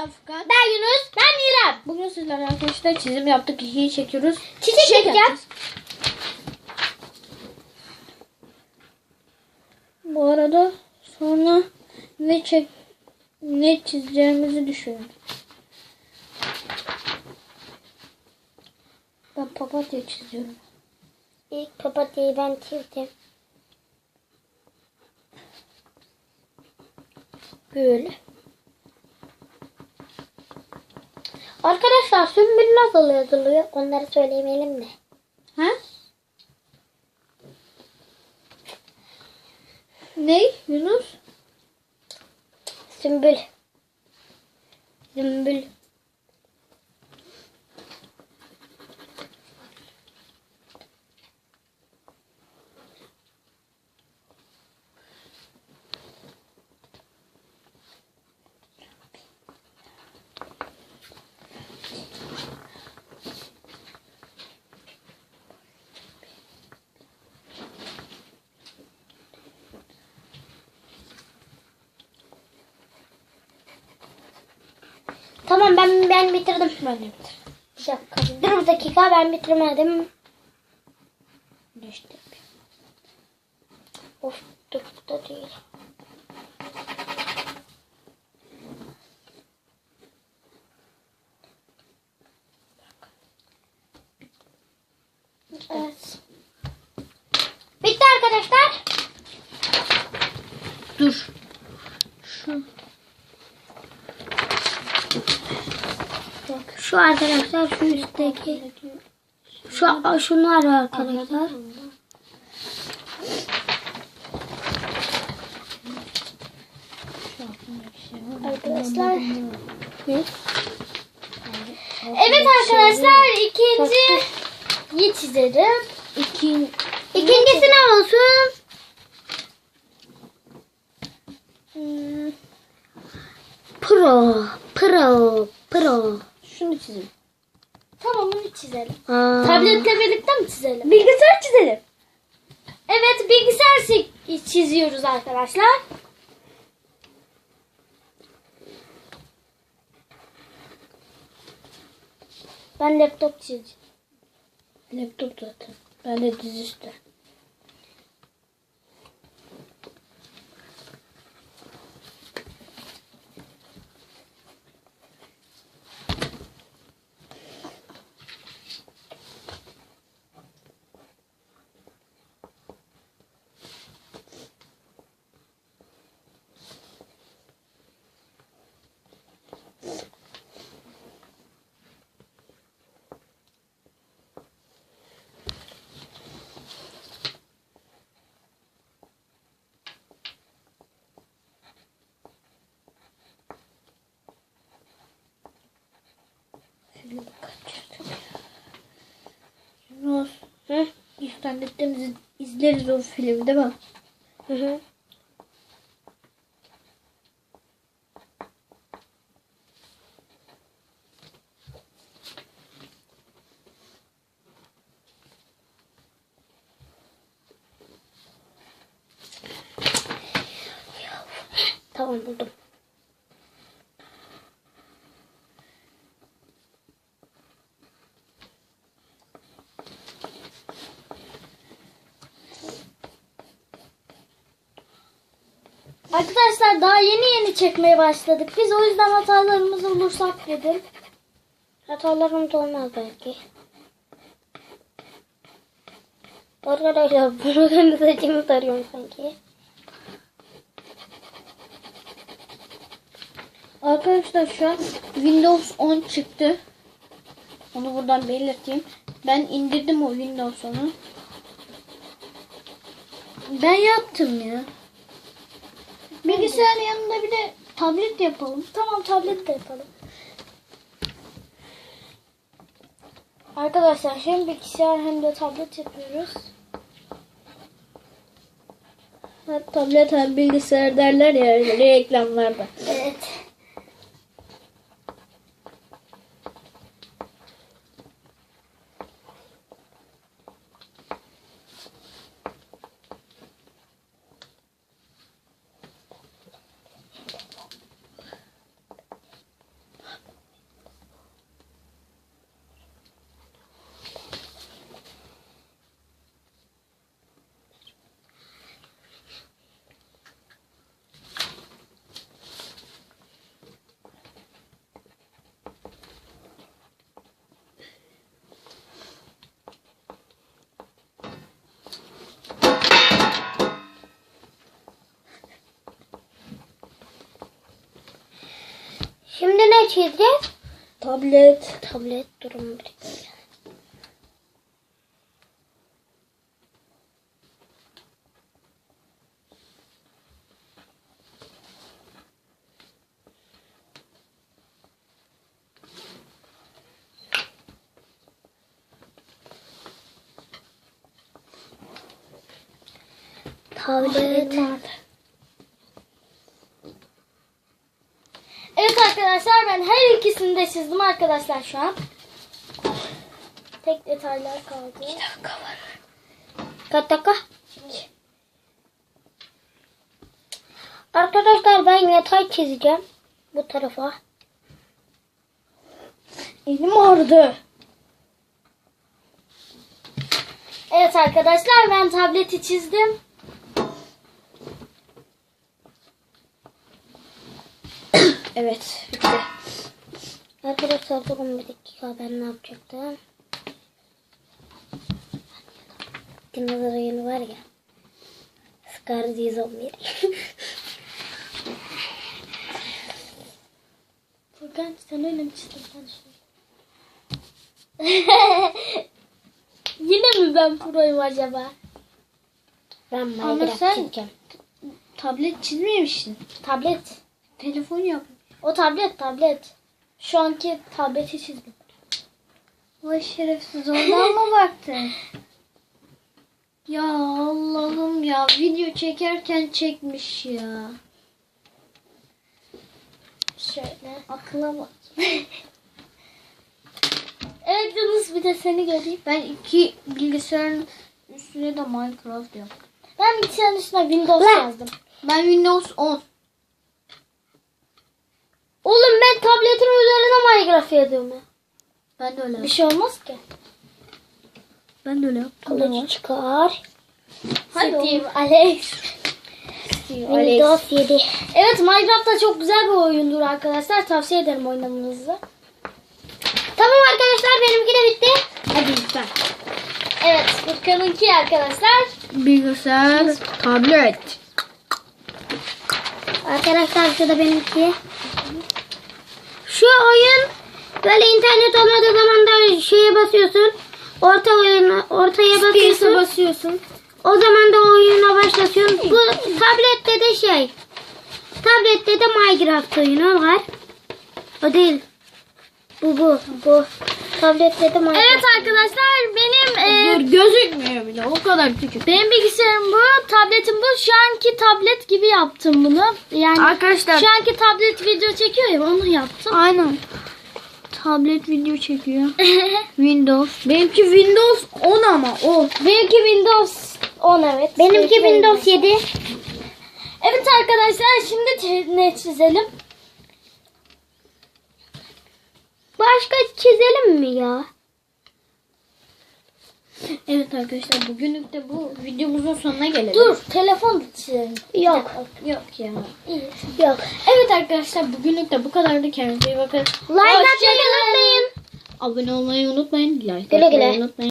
Ben Furkan. Ben Yunus. Ben İrem. Bugün sizlerle arkadaşlar çizim yaptık. ikiyi çekiyoruz. Çiçek yapacağız. yapacağız. Bu arada sonra ne çek ne çizeceğimizi düşünün. Ben papatya çiziyorum. İlk papatyayı ben çizdim. Böyle. Arkadaşlar sümbül nasıl yazılıyor? Onları söylemeyelim de. Ha? Ne? Yunus? Sümbül. Sümbül. Tamam ben ben bitirdim. Ben bitirdim. Bir dakika. Dur bir dakika ben bitirmedim. İşte. Of dur da değil. Evet. Bitti arkadaşlar. Dur. Şu. Şu arkadaşlar şu üstteki. Şu şunlar arkadaşlar. Arkadaşlar. Evet arkadaşlar ikinci çizerim. İki, İkincisi ne olsun? Hmm. Pro, pro, pro. Şunu çizeyim. Tamam bunu çizelim. Aa. Tabletle birlikte mi çizelim? Bilgisayar çizelim. Evet bilgisayar çi- çiziyoruz arkadaşlar. Ben laptop çizeceğim. Laptop zaten. Ben de dizüstü. Filmi kaçırdım ya. Yunus. Hı? İnternetten iz- izleriz o filmi değil mi? Hı hı. Tamam buldum. Daha yeni yeni çekmeye başladık. Biz o yüzden hatalarımız olursak dedim. Hatalarımız olmaz belki. Arkadaşlar bunu kendi saçımı tarıyorum sanki. Arkadaşlar şu an Windows 10 çıktı. Onu buradan belirteyim. Ben indirdim o Windows 10'u. Ben yaptım ya. Bilgisayarın yanında bir de tablet yapalım. Tamam tablet de yapalım. Arkadaşlar hem bilgisayar hem de tablet yapıyoruz. Ha, tablet hem bilgisayar derler ya öyle reklamlarda. Çizeceğiz? Tablet. Tablet durum bir. Tablet. Evet arkadaşlar ben her ikisini de çizdim arkadaşlar şu an. Tek detaylar kaldı. Bir dakika var. Kaç dakika? Arkadaşlar ben yatay çizeceğim. Bu tarafa. Elim ağrıdı. Evet arkadaşlar ben tableti çizdim. Evet. Bitti. Arkadaşlar durun bir dakika ben ne yapacaktım? Dinozor oyunu var ya. Scar 111. Furkan sen çizdin? Ben Yine mi ben proyum acaba? Ben Minecraft sen- çizeceğim. Tablet çizmemişsin. Tablet. Telefon yap. O tablet tablet. Şu anki tableti çizdim. Vay şerefsiz oradan mı baktın? Ya Allah'ım ya video çekerken çekmiş ya. Şöyle. Aklıma bak. Evet Yunus bir de seni göreyim. Ben iki bilgisayarın üstüne de Minecraft yaptım. Ben bilgisayarın üstüne Windows yazdım. Ben Windows 10. Oğlum ben tabletin üzerine Minecraft yazıyorum ya. Ben de öyle Bir yaptım. şey olmaz ki. Ben de öyle yaptım. Kılıcı çıkar. Hadi Steve Alex. Windows 7. Evet Minecraft da çok güzel bir oyundur arkadaşlar. Tavsiye ederim oynamanızı. Tamam arkadaşlar benimki de bitti. Hadi lütfen. Evet Furkan'ınki arkadaşlar. Bilgisayar, tablet. Arkadaşlar şu da benimki. Şu oyun böyle internet olmadığı zaman da şeye basıyorsun. Orta oyuna, ortaya basıyorsun. basıyorsun. O zaman da oyuna başlatıyorsun. Bu tablette de şey. Tablette de Minecraft oyunu var. O değil. Bu bu bu. De Minecraft. Evet arkadaşlar benim Dur gözükmüyor bile o kadar küçük. benim bilgisayarım bu, tabletim bu. Şu anki tablet gibi yaptım bunu. Yani Arkadaşlar şu anki tablet video çekiyor ya onu yaptım. aynen. Tablet video çekiyor. Windows. Benimki Windows 10 ama o. Benimki Windows 10 evet. Benimki Windows 7. Evet arkadaşlar şimdi ne çizelim? Başka çizelim mi ya? Evet arkadaşlar bugünlük de bu videomuzun sonuna gelelim. Dur telefon çizelim. Yok. Yok ya. İyi. Yok. Evet arkadaşlar bugünlük de bu kadardı. Kendinize iyi bakın. Like atmayı unutmayın. Abone olmayı unutmayın. Like Güle güle. atmayı unutmayın.